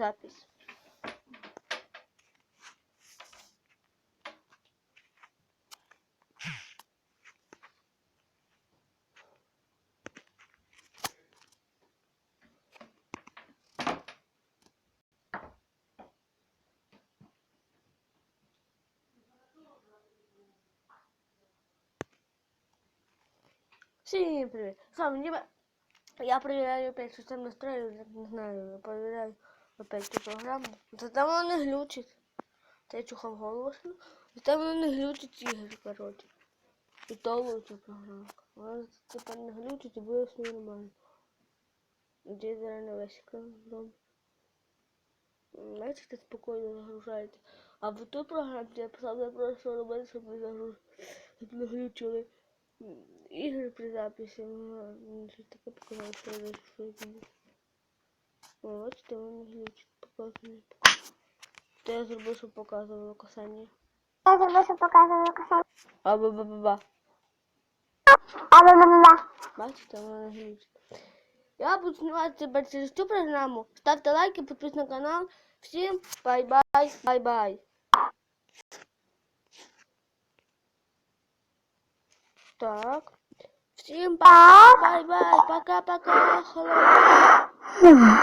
запись. Всем привет! С вами Дима. Я проверяю опять систему настроек, не знаю, проверяю опять эту программу. Зато воно не глючить. Та я чухав голову. Зато воно не глючить ігри, коротше. І то лучше програмка. Вона тепер не глючить і буде все нормально. Де зараз на весь екран зробимо. Бачите, спокійно загружається. А в ту програму я писав не просто робити, щоб не загруж... щоб не глючили ігри при записі. Ну, щось таке показало, що я не О, бачите, воно глючить, показує. То я зробив, щоб показувало касання. Я зробив, що показувала касання. А ба ба ба ба Але не була. Бачите, воно не глючить. Я буду знімати тепер через цю програму. Ставте лайки, підписуйтесь на канал. Всім бай-бай, бай-бай. Так. Всім бай-бай, пока-пока. Hello.